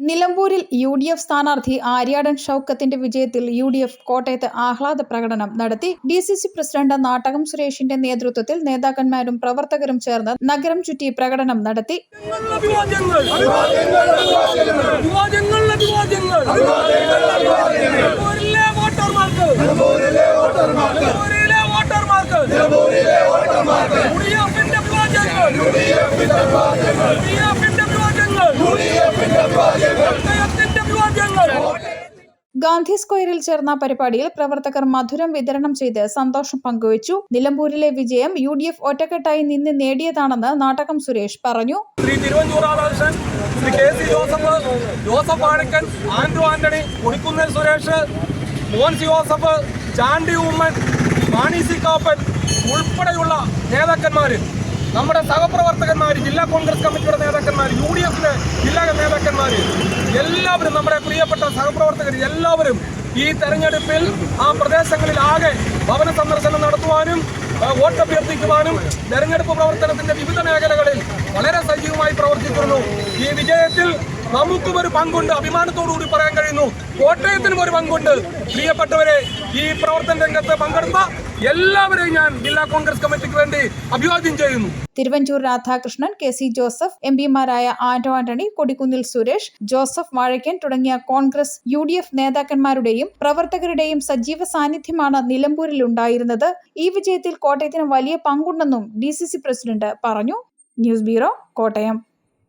നിലമ്പൂരിൽ U D F സ്ഥാനാർത്ഥി ആര്യാടൻ ഷൌക്കത്തിന്റെ വിജയത്തിൽ യു ഡി എഫ് കോട്ടയത്ത് ആഹ്ലാദ പ്രകടനം നടത്തി. D C C president Nattakom സുരേഷിന്റെ നേതൃത്വത്തിൽ നേതാക്കന്മാരും പ്രവർത്തകരും ചേർന്ന് നഗരം ചുറ്റി പ്രകടനം നടത്തി. വോട്ടർമാർക്ക്. ഗാന്ധി സ്ക്വയറിൽ ചേർന്ന പരിപാടിയിൽ പ്രവർത്തകർ മധുരം വിതരണം ചെയ്ത് സന്തോഷം പങ്കുവച്ചു. നിലമ്പൂരിലെ വിജയം യു ഡി എഫ് ഒറ്റക്കെട്ടായി നിന്ന് നേടിയതാണെന്ന് നാടകം സുരേഷ് പറഞ്ഞു. ശ്രീ തിരുവഞ്ചൂർ രാധാകൃഷ്ണൻ ജോസഫ് ജോസഫ് ആഴക്കൻ ആൻഡ്രു ആന്റണി കൊടിക്കുന്നൽ സുരേഷ് മോൻസി ജോസഫ് ചാണ്ടി ഉമ്മൻ മാണി സി കാപ്പൻ ഉൾപ്പെടെയുള്ള നേതാക്കന്മാർ നമ്മുടെ സഹപ്രവർത്തകന്മാർ ജില്ലാ കോൺഗ്രസ് കമ്മിറ്റിയുടെ നേതാക്കന്മാർ യു ഡി എഫിന്റെ ജില്ലാ നേതാക്കന്മാർ എല്ലാവരും നമ്മുടെ പ്രിയപ്പെട്ട സഹപ്രവർത്തകർ എല്ലാവരും ഈ തെരഞ്ഞെടുപ്പിൽ ആ പ്രദേശങ്ങളിൽ ആകെ ഭവന സന്ദർശനം നടത്തുവാനും വോട്ട് അഭ്യർത്ഥിക്കുവാനും തെരഞ്ഞെടുപ്പ് പ്രവർത്തനത്തിന്റെ വിവിധ മേഖലകളിൽ വളരെ സജീവമായി പ്രവർത്തിക്കുന്നു ഈ വിജയത്തിൽ നമുക്കും ഒരു പങ്കുണ്ട്. അഭിമാനത്തോടു കൂടി പറയാൻ കഴിയുന്നു. കോട്ടയത്തിനും ഒരു പങ്കുണ്ട്. പ്രിയപ്പെട്ടവരെ ഈ പ്രവർത്തന രംഗത്ത് പങ്കെടുത്ത എല്ലാവരെയും ഞാൻ ജില്ലാ കോൺഗ്രസ് കമ്മിറ്റിക്ക് വേണ്ടി അഭിവാദ്യം ചെയ്യുന്നു. Thiruvanchoor Radhakrishnan K C Joseph M പിമാരായ Anto Antony Kodikunnil Suresh Joseph Vazhakkan തുടങ്ങിയ കോൺഗ്രസ് യു ഡി എഫ് നേതാക്കന്മാരുടെയും പ്രവർത്തകരുടെയും സജീവ സാന്നിധ്യമാണ് നിലമ്പൂരിൽ ഉണ്ടായിരുന്നത്. ഈ വിജയത്തിൽ കോട്ടയത്തിന് വലിയ പങ്കുണ്ടെന്നും ഡി സി സി പ്രസിഡന്റ് പറഞ്ഞു. News bureau Kottayam.